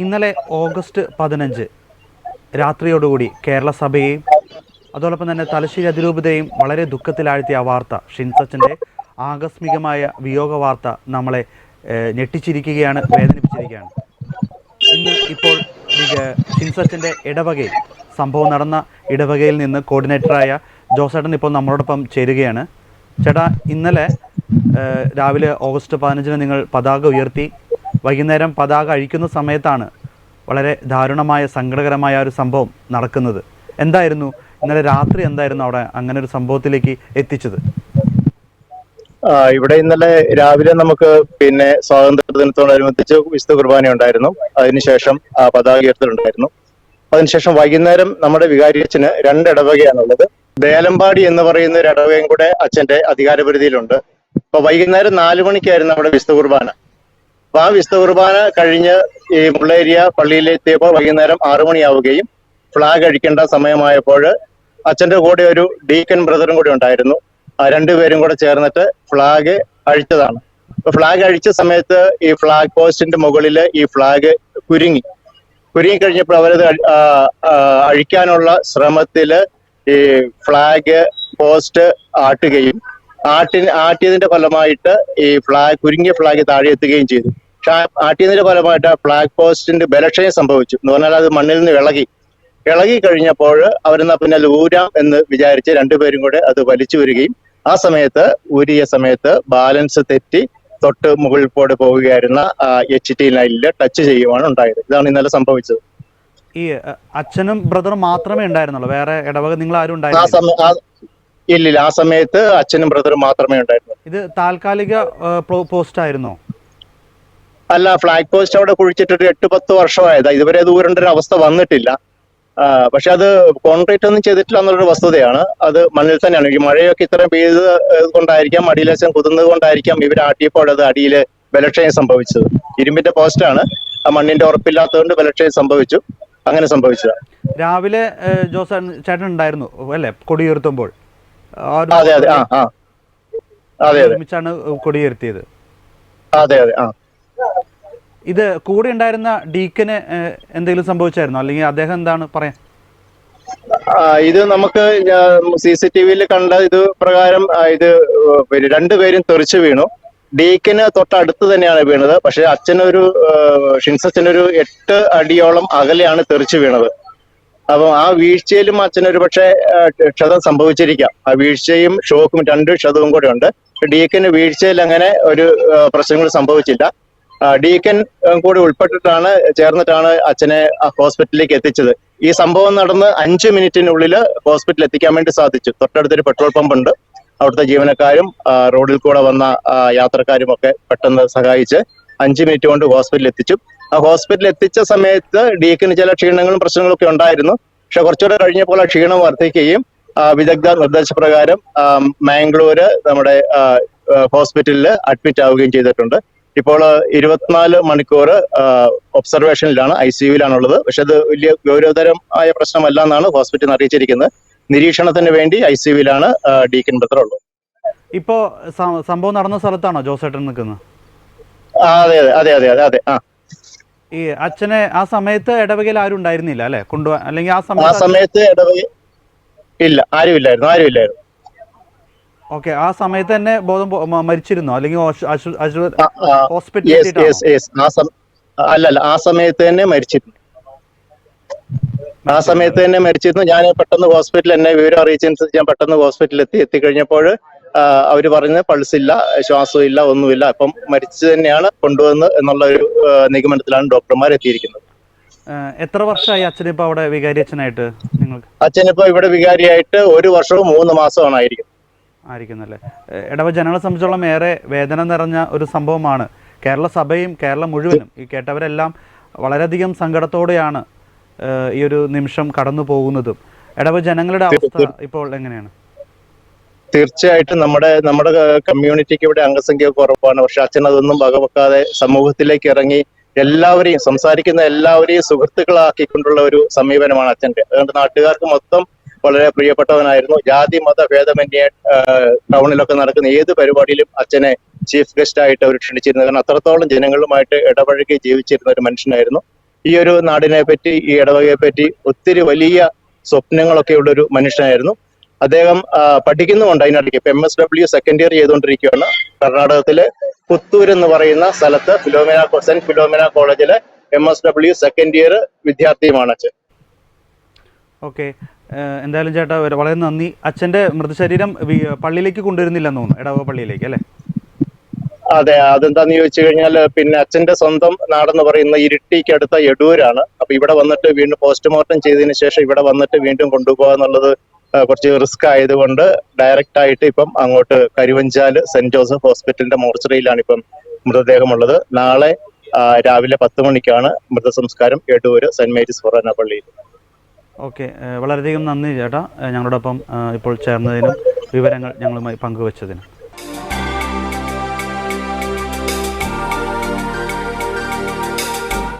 ഇന്നലെ ഓഗസ്റ്റ് പതിനഞ്ച് രാത്രിയോടുകൂടി കേരള സഭയെയും അതോടൊപ്പം തന്നെ തലശ്ശേരി അതിരൂപതയും വളരെ ദുഃഖത്തിലാഴ്ത്തിയ വാർത്ത ഷിൻസച്ചന്റെ ആകസ്മികമായ വിയോഗ വാർത്ത നമ്മളെ ഞെട്ടിച്ചിരിക്കുകയാണ് വേദനിപ്പിച്ചിരിക്കുകയാണ്. ഇന്ന് ഇപ്പോൾ ഷിൻസച്ചന്റെ ഇടവകയിൽ സംഭവം നടന്ന ഇടവകയിൽ നിന്ന് കോർഡിനേറ്ററായ ജോസേട്ടൻ ഇപ്പോൾ നമ്മളോടൊപ്പം ചേരുകയാണ്. ചേട്ടാ ഇന്നലെ രാവിലെ ഓഗസ്റ്റ് പതിനഞ്ചിന് നിങ്ങൾ പതാക ഉയർത്തി വൈകുന്നേരം പതാക അഴിക്കുന്ന സമയത്താണ് വളരെ ദാരുണമായ സങ്കടകരമായ ഒരു സംഭവം നടക്കുന്നത്. എന്തായിരുന്നു? ഇന്നലെ രാത്രി എന്തായിരുന്നു അവിടെ അങ്ങനെ ഒരു സംഭവത്തിലേക്ക് എത്തിച്ചത്? ഇവിടെ ഇന്നലെ രാവിലെ നമുക്ക് പിന്നെ സ്വാതന്ത്ര്യ ദിനത്തോടനുബന്ധിച്ച് വിശുദ്ധ കുർബാന ഉണ്ടായിരുന്നു അതിനുശേഷം പതാക ഉയർത്തലുണ്ടായിരുന്നു. അതിനുശേഷം വൈകുന്നേരം നമ്മുടെ വികാരിയച്ഛന് രണ്ട് ഇടവകയാണുള്ളത്. ദേലമ്പാടി എന്ന് പറയുന്ന ഒരു ഇടവകയും കൂടെ അച്ഛന്റെ അധികാരപരിധിയിലുണ്ട്. അപ്പൊ വൈകുന്നേരം നാലു മണിക്കായിരുന്നു നമ്മുടെ വിശുദ്ധ കുർബാന. ആ വിശുദ്ധ കുർബാന കഴിഞ്ഞ് ഈ മുള്ളേരിയ പള്ളിയിലെത്തിയപ്പോൾ വൈകുന്നേരം ആറു മണിയാവുകയും ഫ്ലാഗ് അഴിക്കേണ്ട സമയമായപ്പോൾ അച്ഛന്റെ കൂടെ ഒരു ഡീക്കൻ ബ്രദറും കൂടെ ഉണ്ടായിരുന്നു. ആ രണ്ടുപേരും കൂടെ ചേർന്നിട്ട് ഫ്ലാഗ് അഴിച്ചതാണ്. അപ്പൊ ഫ്ലാഗ് അഴിച്ച സമയത്ത് ഈ ഫ്ലാഗ് പോസ്റ്റിന്റെ മുകളിൽ ഈ ഫ്ലാഗ് കുരുങ്ങി. കുരുങ്ങി കഴിഞ്ഞപ്പോൾ അവരത് അഴിക്കാനുള്ള ശ്രമത്തിൽ ഈ ഫ്ലാഗ് പോസ്റ്റ് ആട്ടുകയും ആട്ടി ആട്ടിയതിന്റെ ഫലമായിട്ട് ഈ ഫ്ലാഗ് കുരുങ്ങിയ ഫ്ലാഗ് താഴെ എത്തുകയും ചെയ്തു. ആട്ടിയതിന്റെ ഫലമായിട്ട് ആ ഫ്ലാഗ് പോസ്റ്റിന്റെ ബലക്ഷയം സംഭവിച്ചു. എന്ന് പറഞ്ഞാൽ അത് മണ്ണിൽ നിന്ന് ഇളകി. ഇളകി കഴിഞ്ഞപ്പോൾ അവരെന്നാ പിന്നെ ഊരാം എന്ന് വിചാരിച്ച് രണ്ടുപേരും കൂടെ അത് വലിച്ചു വരികയും ആ സമയത്ത് ഊരിയ സമയത്ത് ബാലൻസ് തെറ്റി തൊട്ട് മുകളിൽ പോടെ പോവുകയായിരുന്ന എച്ച് ടി ലൈനിൽ ടച്ച് ചെയ്യുവാണ് ഉണ്ടായത്. ഇതാണ് ഇന്നലെ സംഭവിച്ചത്. ഈ അച്ഛനും ബ്രദറും മാത്രമേ ഉണ്ടായിരുന്നുള്ളൂ? വേറെ ഇടവക നിങ്ങൾ ആരും ഇല്ലില്ല ആ സമയത്ത് അച്ഛനും ബ്രദറും മാത്രമേ ഉണ്ടായിരുന്നു ഇത് താൽക്കാലിക പോസ്റ്റ് ആയിരുന്നോ? അല്ല ഫ്ലാഗ് പോസ്റ്റ് അവിടെ കുഴിച്ചിട്ടൊരു എട്ട് പത്ത് വർഷമായതാ. ഇതുവരെ അത് ഊരേണ്ട ഒരു അവസ്ഥ വന്നിട്ടില്ല. പക്ഷെ അത് കോൺക്രീറ്റ് ഒന്നും ചെയ്തിട്ടില്ല എന്നുള്ളൊരു വസ്തുതയാണ്. അത് മണ്ണിൽ തന്നെയാണ്. ഈ മഴയൊക്കെ ഇത്രയും പെയ്ത് കൊണ്ടായിരിക്കാം മടിയിലേശം കുതിർന്നത് കൊണ്ടായിരിക്കാം ഇവർ ആട്ടിയപ്പോൾ അത് അടിയിൽ ബലക്ഷയം സംഭവിച്ചത്. ഇരുമ്പിന്റെ പോസ്റ്റാണ് ആ മണ്ണിന്റെ ഉറപ്പില്ലാത്തതുകൊണ്ട് ബലക്ഷയം സംഭവിച്ചു. അങ്ങനെ സംഭവിച്ചതാണ് രാവിലെ ജോസ് ചേട്ടൻ ഉണ്ടായിരുന്നു അല്ലേ? കൊടിയുയർത്തുമ്പോൾ. അതെ അതെ. ആ ആ. അതെ അതെ. ഒരുമിച്ചാണ് കൊടിയുയർത്തിയത്. അതെ അതെ. ആ. ഇത് കൂടെ ഉണ്ടായിരുന്ന ഡീക്കന് എന്തെങ്കിലും സംഭവിച്ചായിരുന്നോ? അല്ലെങ്കിൽ അദ്ദേഹം എന്താണ് പറയാൻ? ഇത് നമുക്ക് സി സി ടി വിയിൽ കണ്ട ഇത് പ്രകാരം ഇത് രണ്ടുപേരും തെറിച്ചു വീണു. ഡീക്കിന് തൊട്ടടുത്ത് തന്നെയാണ് വീണത്. പക്ഷെ അച്ഛനൊരു ഷിൻസച്ചനൊരു എട്ട് അടിയോളം അകലെയാണ് തെറിച്ചു വീണത്. അപ്പം ആ വീഴ്ചയിലും അച്ഛനൊരു പക്ഷേ ക്ഷതം സംഭവിച്ചിരിക്കാം. ആ വീഴ്ചയും ഷോക്കും രണ്ട് ക്ഷതവും കൂടെ ഉണ്ട്. ഡീക്കിന് വീഴ്ചയിൽ അങ്ങനെ ഒരു പ്രശ്നങ്ങൾ സംഭവിച്ചില്ല. ഡീക്കൻ കൂടി ഉൾപ്പെട്ടിട്ടാണ് ചേർന്നിട്ടാണ് അച്ഛനെ ഹോസ്പിറ്റലിലേക്ക് എത്തിച്ചത്. ഈ സംഭവം നടന്ന് അഞ്ച് മിനിറ്റിനുള്ളിൽ ഹോസ്പിറ്റലിൽ എത്തിക്കാൻ വേണ്ടി സാധിച്ചു. തൊട്ടടുത്തൊരു പെട്രോൾ പമ്പ് ഉണ്ട് അവിടുത്തെ ജീവനക്കാരും റോഡിൽ കൂടെ വന്ന യാത്രക്കാരും ഒക്കെ പെട്ടെന്ന് സഹായിച്ച് അഞ്ച് മിനിറ്റ് കൊണ്ട് ഹോസ്പിറ്റലിൽ എത്തിച്ചു. ആ ഹോസ്പിറ്റലിൽ എത്തിച്ച സമയത്ത് ഡീക്കിന് ചില ക്ഷീണങ്ങളും പ്രശ്നങ്ങളും ഒക്കെ ഉണ്ടായിരുന്നു. പക്ഷെ കുറച്ചുകൂടെ കഴിഞ്ഞപ്പോൾ ആ ക്ഷീണം വർദ്ധിക്കുകയും വിദഗ്ധ നിർദ്ദേശപ്രകാരം മാംഗ്ലൂര് നമ്മുടെ ഹോസ്പിറ്റലിൽ അഡ്മിറ്റ് ആവുകയും ചെയ്തിട്ടുണ്ട്. ഇപ്പോൾ ഇരുപത്തിനാല് മണിക്കൂർ ഒബ്സർവേഷനിലാണ് ഐ സി യുവിലാണുള്ളത്. പക്ഷെ അത് വലിയ ആയ പ്രശ്നമല്ല എന്നാണ് ഹോസ്പിറ്റൽ അറിയിച്ചിരിക്കുന്നത്. നിരീക്ഷണത്തിന് വേണ്ടി ഐ സി യുവിലാണ് ഡീക്കൻ ബ്രദർ ഉള്ളത് ഇപ്പോ സംഭവം നടന്ന സ്ഥലത്താണോ ജോസേട്ടൻ നിൽക്കുന്നത്? അതെ അതെ അതെ അതെ അതെ അതെ ആ. ഈ അച്ഛനെ ആ സമയത്ത് ഇടവകയിൽ ആരും ഉണ്ടായിരുന്നില്ല അല്ലെ? കൊണ്ടുപോകാൻ അല്ലെങ്കിൽ ആ ആ സമയത്ത് സമയത്ത് ഇടവക ഇല്ല ആരും ഇല്ലായിരുന്നു ആരും ഇല്ലായിരുന്നു ഓക്കെ ആ സമയത്ത് തന്നെ ബോധം മരിച്ചിരുന്നോ? അല്ലെങ്കിൽ ഹോസ്പിറ്റലിൽ അല്ലല്ല ആ സമയത്ത് തന്നെ മരിച്ചിരുന്നു. ആ സമയത്ത് തന്നെ മരിച്ചിരുന്നു. ഞാൻ പെട്ടെന്ന് ഹോസ്പിറ്റലിൽ എന്നെ വിവരം അറിയിച്ചനുസരിച്ച് ഞാൻ പെട്ടെന്ന് ഹോസ്പിറ്റലിൽ എത്തി. എത്തിക്കഴിഞ്ഞപ്പോൾ അവർ പറഞ്ഞ് പൾസ് ഇല്ല ശ്വാസം ഇല്ല ഒന്നുമില്ല. അപ്പം മരിച്ചു തന്നെയാണ് കൊണ്ടുവന്ന് എന്നുള്ള ഒരു നിഗമനത്തിലാണ് ഡോക്ടർമാർ എത്തിയിരിക്കുന്നത്. എത്ര വർഷമായി അച്ഛനിപ്പോ അവിടെ വികാരി അച്ഛനായിട്ട് നിങ്ങൾക്ക്? അച്ഛനിപ്പോ ഇവിടെ വികാരിയായിട്ട് ഒരു വർഷവും മൂന്ന് മാസമാണ് ആയിരിക്കും ആയിരിക്കുന്നല്ലേ? ഇടവ ജനങ്ങളെ സംബന്ധിച്ചോളം ഏറെ വേദന നിറഞ്ഞ ഒരു സംഭവമാണ്. കേരള സഭയും കേരളം മുഴുവനും ഈ കേട്ടവരെല്ലാം വളരെയധികം സങ്കടത്തോടെയാണ് ഈ ഒരു നിമിഷം കടന്നു പോകുന്നതും. ഇടവ ജനങ്ങളുടെ അവസ്ഥ ഇപ്പോൾ എങ്ങനെയാണ്? തീർച്ചയായിട്ടും നമ്മുടെ നമ്മുടെ കമ്മ്യൂണിറ്റിക്ക് ഇവിടെ അംഗസംഖ്യ കുറവാണ്. പക്ഷെ അച്ഛൻ അതൊന്നും വകവെക്കാതെ സമൂഹത്തിലേക്ക് ഇറങ്ങി എല്ലാവരെയും സംസാരിക്കുന്ന എല്ലാവരെയും സുഹൃത്തുക്കളാക്കിക്കൊണ്ടുള്ള ഒരു സമീപനമാണ് അച്ഛന്റെ അതുകൊണ്ട് നാട്ടുകാർക്ക് മൊത്തം വളരെ പ്രിയപ്പെട്ടവനായിരുന്നു. ജാതി മത ഭേദമന്യേ ടൗണിലൊക്കെ നടക്കുന്ന ഏത് പരിപാടിയിലും അച്ഛനെ ചീഫ് ഗസ്റ്റ് ആയിട്ട് അവർ ക്ഷണിച്ചിരുന്നത്. കാരണം അത്രത്തോളം ജനങ്ങളുമായിട്ട് ഇടപഴകി ജീവിച്ചിരുന്ന ഒരു മനുഷ്യനായിരുന്നു. ഈ ഒരു നാടിനെ പറ്റി ഈ ഇടവകയെ പറ്റി ഒത്തിരി വലിയ സ്വപ്നങ്ങളൊക്കെ ഉള്ള ഒരു മനുഷ്യനായിരുന്നു. അദ്ദേഹം പഠിക്കുന്നുമുണ്ട് അതിനിടയ്ക്ക്. ഇപ്പൊ M S W second year ചെയ്തുകൊണ്ടിരിക്കുകയാണ്. കർണാടകത്തിലെ പുത്തൂർ എന്ന് പറയുന്ന സ്ഥലത്ത് ഫിലോമിന സെന്റ് ഫിലോമിന കോളേജിലെ M S W second year വിദ്യാർത്ഥിയുമാണ് അച്ഛൻ. ഓക്കെ എന്തായാലും ചേട്ടാ വളരെ നന്ദി. അച്ഛന്റെ മൃതശരീരം പള്ളിയിലേക്ക് കൊണ്ടുവരുന്നില്ലെന്ന് തോന്നുന്നു എടവ പള്ളിയിലേക്ക് അല്ലേ? അതെ അതെന്താന്ന് ചോദിച്ചു കഴിഞ്ഞാൽ പിന്നെ അച്ഛന്റെ സ്വന്തം നാടെന്ന് പറയുന്ന ഇരിട്ടിക്ക് അടുത്ത എടൂരാണ്. അപ്പൊ ഇവിടെ വന്നിട്ട് വീണ്ടും പോസ്റ്റ്മോർട്ടം ചെയ്തതിന് ശേഷം ഇവിടെ വന്നിട്ട് വീണ്ടും കൊണ്ടുപോകുക എന്നുള്ളത് കുറച്ച് റിസ്ക് ആയതുകൊണ്ട് ഡയറക്റ്റ് ആയിട്ട് ഇപ്പം അങ്ങോട്ട് കരുവഞ്ചാൽ സെന്റ് ജോസഫ് ഹോസ്പിറ്റലിന്റെ മോർച്ചറിയിലാണ് ഇപ്പം മൃതദേഹമുള്ളത്. നാളെ രാവിലെ പത്ത് മണിക്കാണ് മൃതസംസ്കാരം എടൂര് സെന്റ് മേരീസ് ഫൊറാന പള്ളിയിൽ. ഓക്കെ വളരെയധികം നന്ദി ചേട്ടാ. ഞങ്ങളോടൊപ്പം ഇപ്പോൾ ചേർന്നതിനും വിവരങ്ങൾ ഞങ്ങളുമായി പങ്കുവച്ചതിനും.